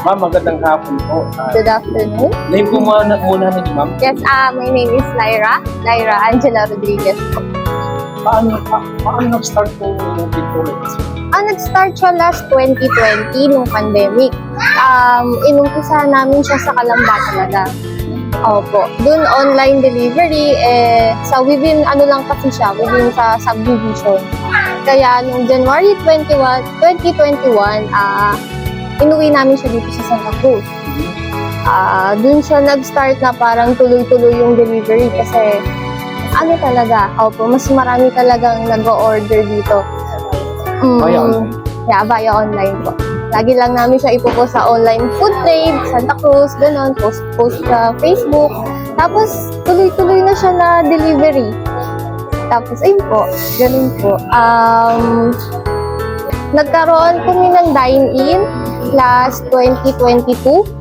Ma'am, magandang hapon po. Ah, Good afternoon. name po muna, muna namin, ma'am. Yes, uh, my name is Lyra. Lyra Angela Rodriguez. po. Paano, pa, paano nag-start po yung Victoria? Ah, nag-start siya last 2020 nung pandemic. Um, inumpisahan namin siya sa Kalamba talaga. Opo. Doon online delivery, eh, sa within, ano lang kasi siya, within sa subdivision. Kaya nung January 21, 2021, ah, inuwi namin siya dito sa Santa Cruz. Ah, doon siya nag-start na parang tuloy-tuloy yung delivery kasi ano talaga, opo, mas marami talagang nag-order dito. Mm, Via online. Yeah, via online po. Lagi lang namin siya ipopost sa online food trade, Santa Cruz, ganun, post, post sa Facebook. Tapos, tuloy-tuloy na siya na delivery. Tapos, ayun po, ganun po. Um, nagkaroon kami ng dine-in last 2022.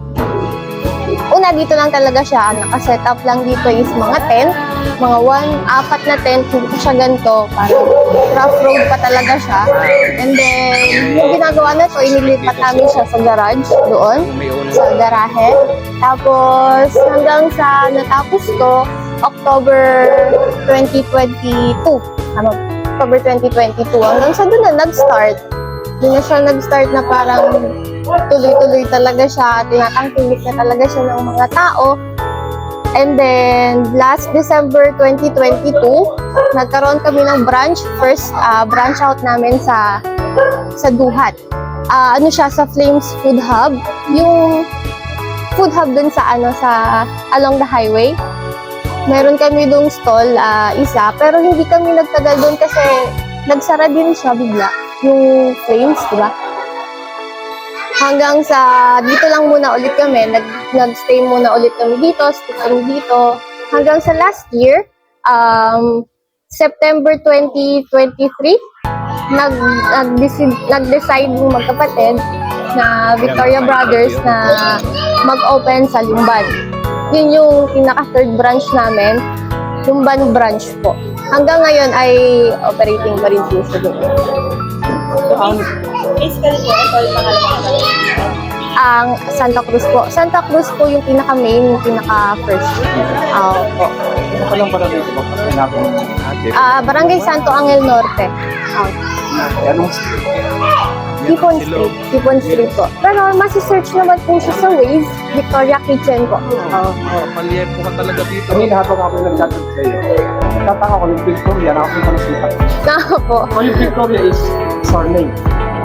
Una, dito lang talaga siya. Nakaset up lang dito is mga tent. Mga one, apat na tent. Hindi siya ganito. Parang rough road pa talaga siya. And then, yung ginagawa na to, inilipat namin siya sa garage doon. Sa garahe. Tapos, hanggang sa natapos to, October 2022. Ano? October 2022. Hanggang sa doon na nag-start. Doon na siya nag-start na parang tuloy-tuloy talaga siya, tinatangkilik na talaga siya ng mga tao. And then, last December 2022, nagkaroon kami ng branch, first ah, branch out namin sa sa Duhat. Ah, ano siya, sa Flames Food Hub. Yung food hub dun sa ano sa along the highway. Meron kami dong stall ah, isa, pero hindi kami nagtagal doon kasi nagsara din siya bigla yung Flames, di ba? hanggang sa dito lang muna ulit kami, nag, nag-stay muna ulit kami dito, stick kami dito. Hanggang sa last year, um, September 2023, nag, nag-decide, nag-decide yung magkapatid na Victoria Brothers na mag-open sa Lumban. Yun yung pinaka-third branch namin, Lumban branch po. Hanggang ngayon ay operating pa rin po siya Fiscal po, ito yung pangalawang ang Santa Cruz po. Santa Cruz po yung pinaka-main, yung pinaka-first. Ah, po. Ano pa lang pala dito ba? Kailangan mo natin. Ah, Barangay Santo Angel Norte. Ah, Anong Tipon Street. Tipon Street po. Pero masi-search naman po siya sa Waze, Victoria Kitchen po. Oh. Oh, maliyan po ka talaga dito. kanina habang ako nagchatag sa iyo, tataka ko yung Victoria, nakapunta na siya. Na po. So yung Victoria is surname.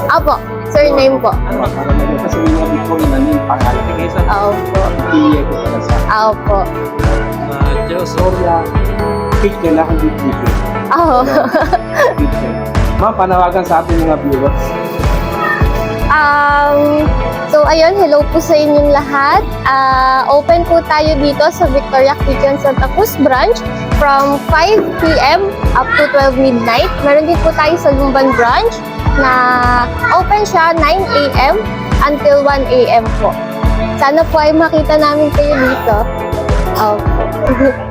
Apo, surname po. Ano? Na kasi yung mga Victoria na name pangalan. Tingay sa Ah, Opo. Piliye ko pala sa Opo. uh, Diyos. Victoria. Pick kailangan din Victoria. Oh. Kitchen. Ma'am, panawagan sa ating mga viewers. Um, so ayun, hello po sa inyong lahat. Ah, open po tayo dito sa Victoria Kitchen Santa Cruz branch from 5 p.m. up to 12 midnight. Meron din po tayo sa Lumban branch na open siya 9 a.m. until 1 a.m. po. Sana po ay makita namin kayo dito. Opo.